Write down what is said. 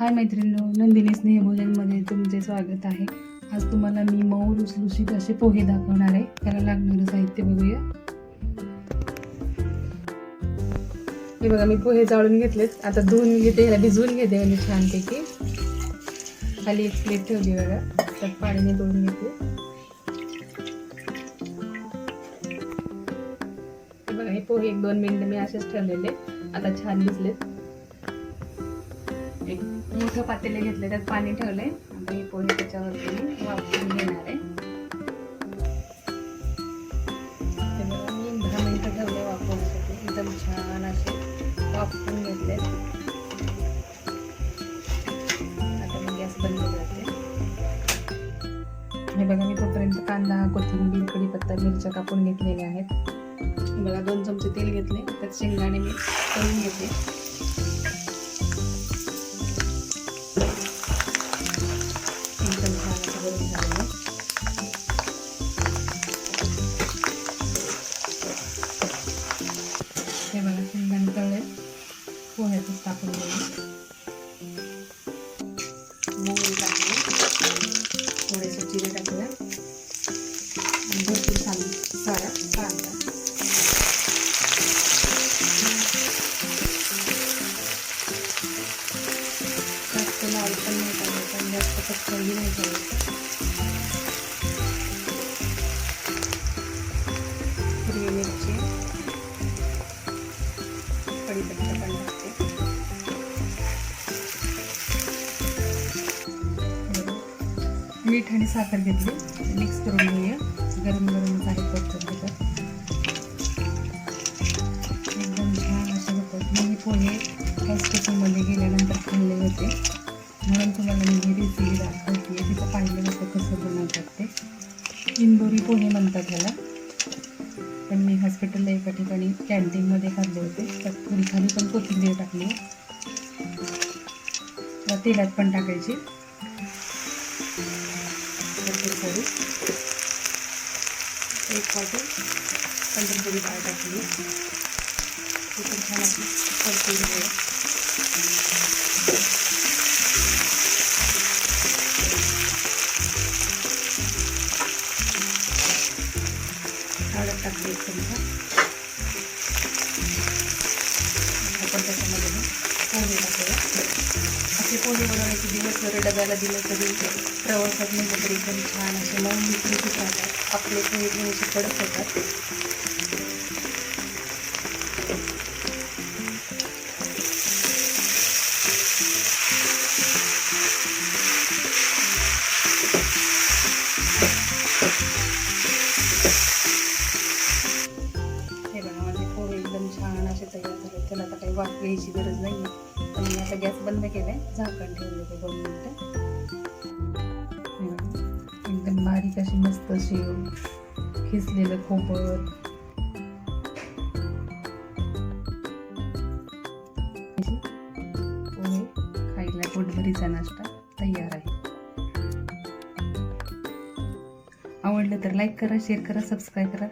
हाय मैत्रिणी नंदिनी स्नेहभोजनमध्ये तुमचे स्वागत आहे. आज तुम्हाला मी मऊ लुसलुशीत असे पोहे दाखवणार आहे. त्याला लागणारं साहित्य बघूया. हे बघा मी पोहे जाळून घेतलेत. आता धुवून घेते ह्याला भिजवून घेते आणि छानपैकी. खाली एक प्लेट ठेवली बघा. त्यात पाण्याने धुवून घेते. बघा हे पोहे एक दोन मिनिटं मी असेच ठेवलेले. आता छान भिजलेत. मोठं पातेले घेतले त्यात पाणी ठेवले आहे हे पोहे त्याच्यावरती मी वापरून घेणार आहे. ते बघा मी दहा मिनिटं ठेवले वापरण्यासाठी. एकदम छान असे वापरून घेतले. आता मी गॅस बंद करते. हे बघा मी तोपर्यंत कांदा कोथिंबीर कढीपत्ता मिरच्या कापून घेतलेल्या आहेत. बघा दोन चमचे तेल घेतले. त्यात शेंगदाणे मी करून घेते. पोह्यातच टाकून देऊ मोहरी टाकले. थोडेसे जिरे टाकले भरपूर सांग सारा कांदा. जास्त लाल पण नाही पाहिजे पण जास्त कच्चाही नाही पाहिजे मीठ आणि साखर घेतली. मिक्स करून घेऊया. गरम गरमच आहे परतून घेतात एकदम छान असे होतात. मी हे पोहे हॉस्पिटलमध्ये गेल्यानंतर खाल्ले होते. म्हणून तुम्हाला मी ही रेसिपी दाखवते. तिथं पाहिलं होतं कसं बनवतात ते. इंदोरी पोहे म्हणतात ह्याला. पण मी हॉस्पिटलला एका ठिकाणी कॅन्टीनमध्ये खाल्ले होते. त्यात थोडी खाली पण कोथिंबीर टाकली. तेलात पण टाकायची. एक वाटी पंढरपुरी डाळ टाकली. ते पण छान अशी परतून घेऊया हळद टाकली एक चमचा. आपण त्याच्यामध्ये पोहे टाकूया असे पोहे बनवण्याचे दिवस जर डब्याला दिले तरी प्रवासात म्हणजे तरी पण छान असे मऊ मिसळीत राहतात आपले पोहे थोडेसे कडक होतात. छान असे तयार झाले त्याला आता काही वाफ घ्यायची गरज नाही आहे पण मी आता गॅस बंद केला आहे झाकण ठेवलं ते दोन मिनटं. एकदम बारीक अशी मस्त शेव खिसलेलं खोबर. पोहे खायला पोटभरीचा नाश्ता तयार आहे. आवडलं तर लाईक करा शेअर करा सबस्क्राईब करा.